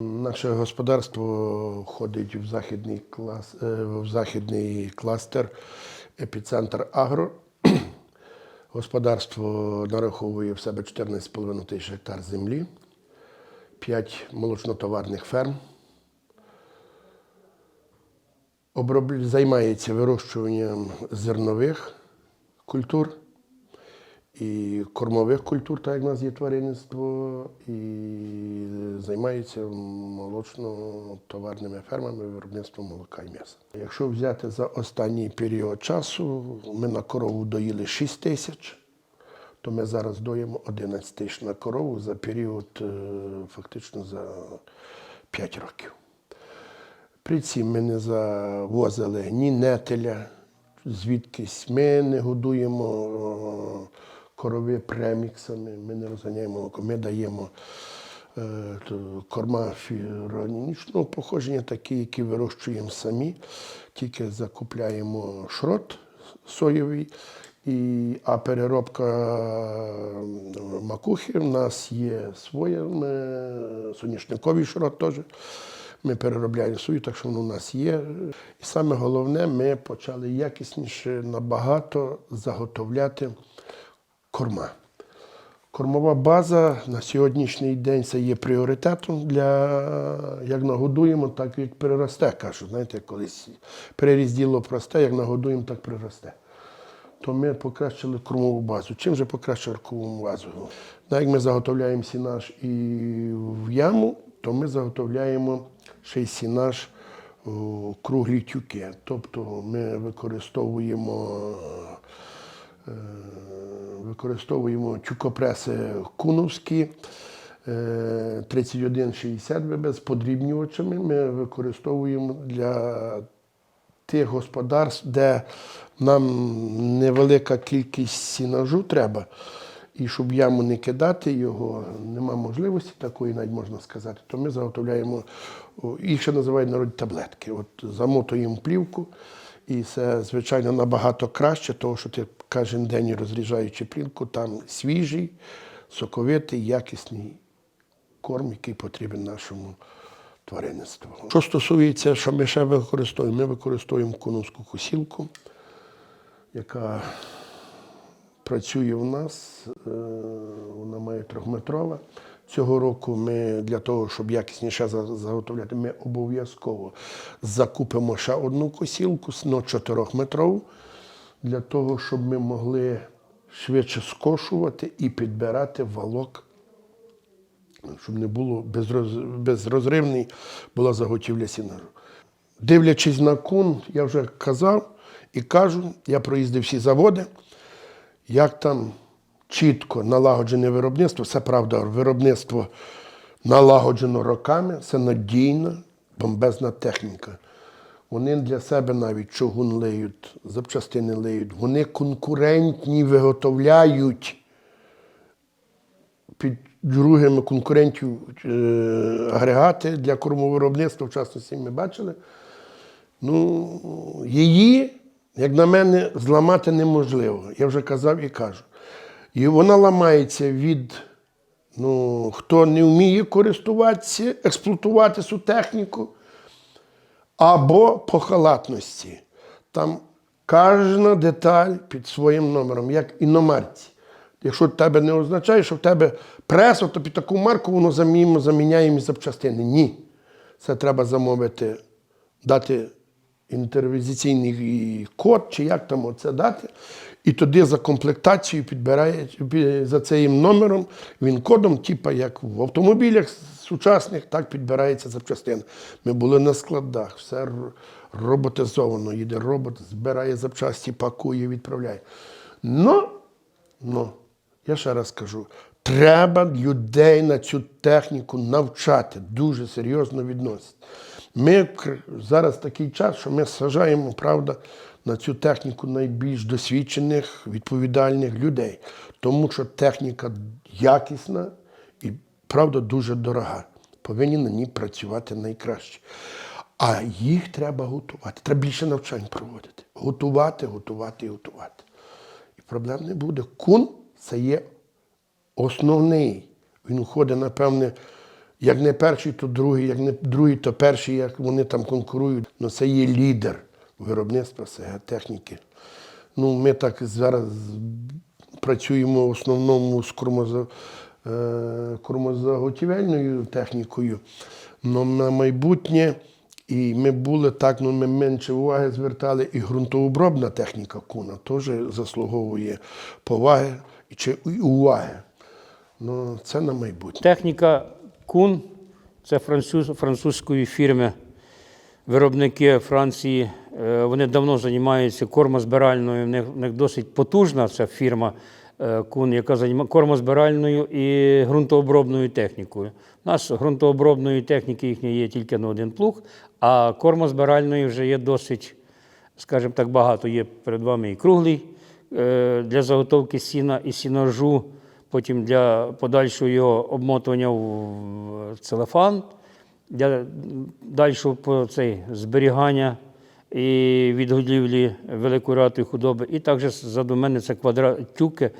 Наше господарство входить в західний, клас, е, в західний кластер епіцентр Агро. Господарство нараховує в себе 14,5 тисяч гектар землі, 5 молочнотоварних ферм. Оброб... Займається вирощуванням зернових культур і кормових культур, так як в нас є тваринництво, і займається молочно-товарними фермами, виробництвом молока і м'яса. Якщо взяти за останній період часу, ми на корову доїли 6 тисяч, то ми зараз доїмо 11 тисяч на корову за період е, фактично за 5 років. При цім ми не завозили ні нетеля, звідкись. Ми не годуємо корови преміксами, ми не розганяємо молоко, ми даємо е, корма фіронічного походження, такі, які вирощуємо самі, тільки закупляємо шрот соєвий. І, а переробка е, макухи в нас є своє, ми, соняшниковий шрот теж. Ми переробляємо свою, так що воно у нас є. І саме головне, ми почали якісніше набагато заготовляти корма. Кормова база на сьогоднішній день це є пріоритетом для як нагодуємо, так і приросте. Кажуть, знаєте, колись переріз діло просте, як нагодуємо, так приросте. То ми покращили кормову базу. Чим же покращили кормову базу? Так як ми заготовляємо сінаж і в яму, то ми заготовляємо ще й сінаж круглі тюки. Тобто ми використовуємо е, використовуємо тюкопреси куновські е, 3160 ВБ з подрібнювачами. Ми використовуємо для тих господарств, де нам невелика кількість сінажу треба. І щоб яму не кидати його, нема можливості такої, навіть можна сказати, то ми заготовляємо, їх ще називають народні таблетки. От замотуємо плівку, і це, звичайно, набагато краще, тому що ти кожен день розріжаючи плівку, там свіжий, соковитий, якісний корм, який потрібен нашому тваринництву. Що стосується, що ми ще використовуємо, ми використовуємо куновську косілку, яка працює в нас, е, вона має трьохметрова. Цього року ми для того, щоб якісніше заготовляти, ми обов'язково закупимо ще одну косілку, ну, чотирьохметрову, для того, щоб ми могли швидше скошувати і підбирати валок, щоб не було безроз... безрозривний була заготівля сінажу. Дивлячись на кун, я вже казав і кажу, я проїздив всі заводи як там чітко налагоджене виробництво, це правда, виробництво налагоджено роками, це надійна, бомбезна техніка. Вони для себе навіть чугун леють, запчастини леють, вони конкурентні виготовляють під другими конкурентів е, агрегати для кормовиробництва, в частності ми бачили. Ну, її, як на мене, зламати неможливо. Я вже казав і кажу. І вона ламається від, ну, хто не вміє користуватися, експлуатувати цю техніку, або по халатності. Там кожна деталь під своїм номером, як іномарці. Якщо в тебе не означає, що в тебе преса, то під таку марку воно заміємо, заміняємо запчастини. Ні. Це треба замовити, дати інтервізаційний код, чи як там оце дати. І тоді за комплектацією підбирає за цим номером, він кодом, типу як в автомобілях сучасних, так підбирається запчастина. Ми були на складах, все роботизовано. Їде робот, збирає запчасті, пакує, відправляє. Ну, ну, я ще раз кажу, треба людей на цю техніку навчати, дуже серйозно відносити. Ми зараз такий час, що ми сажаємо, правда, на цю техніку найбільш досвідчених, відповідальних людей, тому що техніка якісна правда, дуже дорога. Повинні на ній працювати найкраще. А їх треба готувати. Треба більше навчань проводити. Готувати, готувати і готувати. І проблем не буде. Кун це є основний. Він входить, напевне, Як не перший, то другий, як не другий, то перший, як вони там конкурують. Ну, це є лідер виробництва техніки. Ну, ми так зараз працюємо в основному з кормоза, е, кормозаготівельною технікою. Но на майбутнє, і ми були так, ну ми менше уваги звертали, і ґрунтообробна техніка куна теж заслуговує поваги чи уваги. Ну, це на майбутнє. Техніка Кун це француз, французької фірми. Виробники Франції. Е, Вони давно займаються кормозбиральною. В них, в них досить потужна ця фірма е, Кун, яка займається кормозбиральною і ґрунтообробною технікою. У нас ґрунтообробної техніки їхньої є тільки на один плуг, а кормозбиральної вже є досить, скажімо так, багато. Є перед вами і круглий е, для заготовки сіна і сіножу, потім для подальшого його обмотування в целефан, для дальшого цей зберігання і відгодівлі великої худоби. І також ззаду мене це квадрат тюки,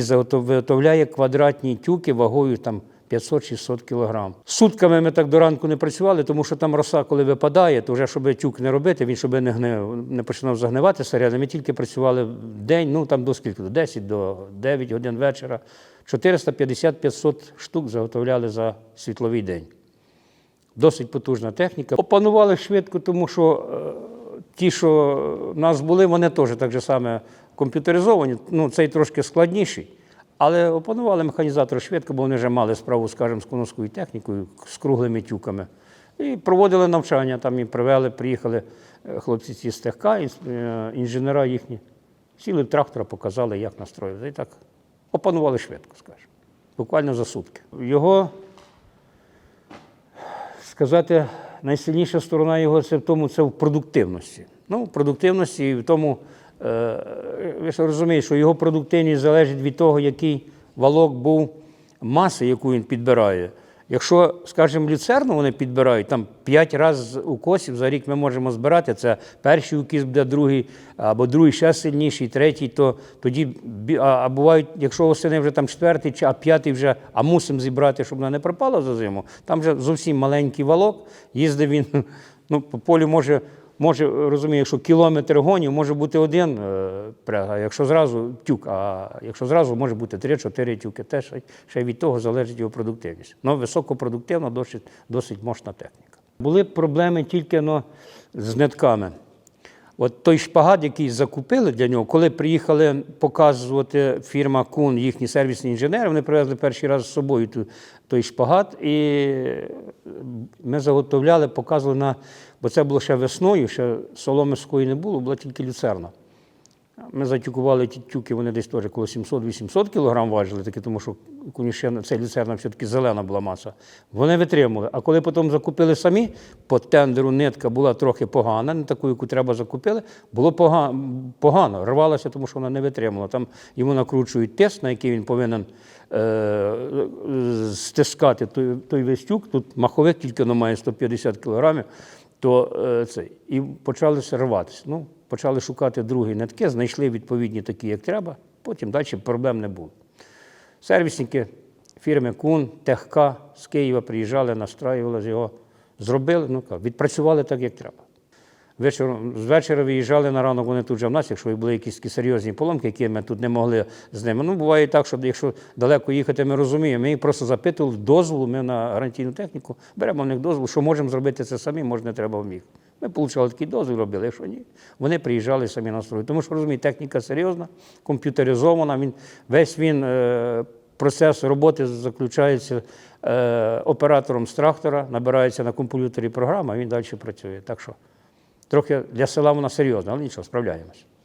заготов- виготовляє квадратні тюки вагою там 500-600 кг. Сутками ми так до ранку не працювали, тому що там роса, коли випадає, то вже щоб тюк не робити, він щоб не гнив, не починав загнивати середини. Ми тільки працювали день, ну там до скільки, до 10 до 9 годин вечора. 450-500 штук заготовляли за світловий день. Досить потужна техніка. Опанували швидко, тому що е, ті, що в нас були, вони теж так же саме комп'ютеризовані. Ну, цей трошки складніший. Але опанували механізатори швидко, бо вони вже мали справу, скажімо, з коновською технікою, з круглими тюками. І проводили навчання, там і привели, приїхали е, хлопці ці з е, інженера їхні. Сіли в трактора, показали, як настроїти. І так опанували швидко, скажімо. Буквально за сутки. Його сказати, найсильніша сторона його це в тому, це в продуктивності. Ну, в продуктивності і в тому, е, ви ж розумієте, що його продуктивність залежить від того, який валок був маси, яку він підбирає. Якщо, скажімо, люцерну вони підбирають, там 5 разів укосів за рік ми можемо збирати. Це перший укіс буде другий, або другий ще сильніший, третій, то тоді а, а бувають, якщо осени вже там четвертий, чи- а п'ятий вже, а мусимо зібрати, щоб вона не пропала за зиму. Там вже зовсім маленький валок. Їздив він, ну, по полю може. Може, розумію, якщо кілометр гонів, може бути один е, а якщо зразу тюк, а якщо зразу може бути 3-4 тюки, теж ще від того залежить його продуктивність. Ну, високопродуктивна, досить, досить мощна техніка. Були проблеми тільки ну, з нитками. От той шпагат, який закупили для нього, коли приїхали показувати фірма Кун, їхні сервісні інженери, вони привезли перший раз з собою ту- той шпагат, і ми заготовляли, показували на, бо це було ще весною, ще соломиської не було, була тільки люцерна. Ми затюкували ті тюки, вони десь теж коло 700-800 кг важили, таки, тому що конюшина, це люцерна все-таки зелена була маса. Вони витримали. А коли потім закупили самі, по тендеру нитка була трохи погана, не таку, яку треба закупили, було погано, погано рвалася, тому що вона не витримала. Там йому накручують тест, на який він повинен е, стискати той, той весь тюк. Тут маховик тільки має 150 кілограмів то е, це і почали рватися. Ну, почали шукати другі нитки, знайшли відповідні такі, як треба. Потім далі проблем не було. Сервісники фірми Кун, Техка з Києва приїжджали, настраювали його, зробили, ну відпрацювали так, як треба. Вечором, з вечора виїжджали на ранок, вони тут вже в нас, якщо були якісь такі серйозні поломки, які ми тут не могли з ними. Ну, буває так, що якщо далеко їхати, ми розуміємо. Ми їх просто запитували дозволу, ми на гарантійну техніку беремо в них дозвол, що можемо зробити це самі, може, не треба в міг. Ми отримали такий дозвіл, робили, якщо ні, вони приїжджали самі на строй. Тому що розумієте, техніка серйозна, комп'ютеризована, він, весь він. Е, Процес роботи заключається е, оператором з трактора, набирається на комп'ютері програма, він далі працює. Так що Трохи для села вона серйозна, але нічого, справляємось.